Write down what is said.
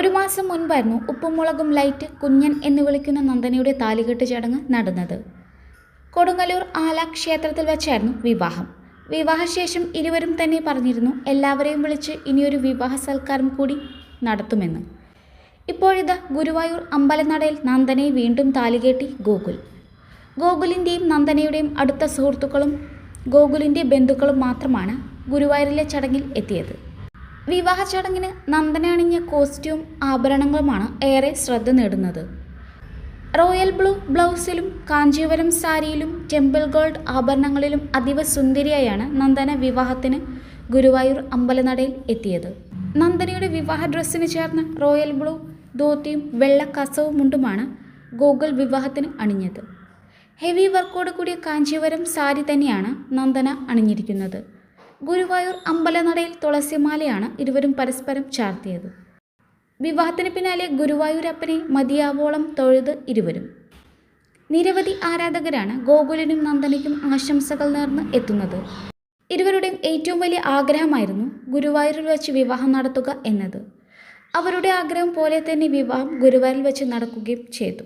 ഒരു മാസം മുൻപായിരുന്നു ഉപ്പുമുളകും ലൈറ്റ് കുഞ്ഞൻ എന്ന് വിളിക്കുന്ന നന്ദനയുടെ താലികെട്ട് ചടങ്ങ് നടന്നത്. കൊടുങ്ങല്ലൂർ ആല ക്ഷേത്രത്തിൽ വെച്ചായിരുന്നു വിവാഹം. വിവാഹശേഷം ഇരുവരും തന്നെ പറഞ്ഞിരുന്നു എല്ലാവരെയും വിളിച്ച് ഇനിയൊരു വിവാഹ സൽക്കാരം കൂടി നടത്തുമെന്ന്. ഇപ്പോഴിതാ ഗുരുവായൂർ അമ്പലനടയിൽ നന്ദനെ വീണ്ടും താലികെട്ടി ഗോകുൽ. ഗോകുലിന്റെയും നന്ദനയുടെയും അടുത്ത സുഹൃത്തുക്കളും ഗോകുലിന്റെ ബന്ധുക്കളും മാത്രമാണ് ഗുരുവായൂരിലെ ചടങ്ങിൽ എത്തിയത്. വിവാഹ ചടങ്ങിന് നന്ദന അണിഞ്ഞ കോസ്റ്റ്യൂം ആഭരണങ്ങളുമാണ് ഏറെ ശ്രദ്ധ നേടുന്നത്. റോയൽ ബ്ലൂ ബ്ലൗസിലും കാഞ്ചീവരം സാരിയിലും ടെമ്പിൾ ഗോൾഡ് ആഭരണങ്ങളിലും അതീവ സുന്ദരിയായാണ് നന്ദന വിവാഹത്തിന് ഗുരുവായൂർ അമ്പലനടയിൽ എത്തിയത്. നന്ദനയുടെ വിവാഹ ഡ്രസ്സിന് ചേർന്ന റോയൽ ബ്ലൂ ധോത്തിയും വെള്ള കസവും മുണ്ടുമാണ് ഗോകുൽ വിവാഹത്തിന് അണിഞ്ഞത്. ഹെവി വർക്കോട് കൂടിയ കാഞ്ചീവരം സാരി തന്നെയാണ് നന്ദന അണിഞ്ഞിരിക്കുന്നത്. ഗുരുവായൂർ അമ്പലനടയിൽ തുളസിമാലയാണ് ഇരുവരും പരസ്പരം ചാർത്തിയത്. വിവാഹത്തിന് പിന്നാലെ ഗുരുവായൂരപ്പനെ മതിയാവോളം തൊഴുത് ഇരുവരും. നിരവധി ആരാധകരാണ് ഗോകുലിനും നന്ദനയ്ക്കും ആശംസകൾ നേർന്ന് എത്തുന്നത്. ഇരുവരുടെയും ഏറ്റവും വലിയ ആഗ്രഹമായിരുന്നു ഗുരുവായൂരിൽ വെച്ച് വിവാഹം നടത്തുക എന്നത്. അവരുടെ ആഗ്രഹം പോലെ തന്നെ വിവാഹം ഗുരുവായൂരിൽ വെച്ച് നടക്കുകയും ചെയ്തു.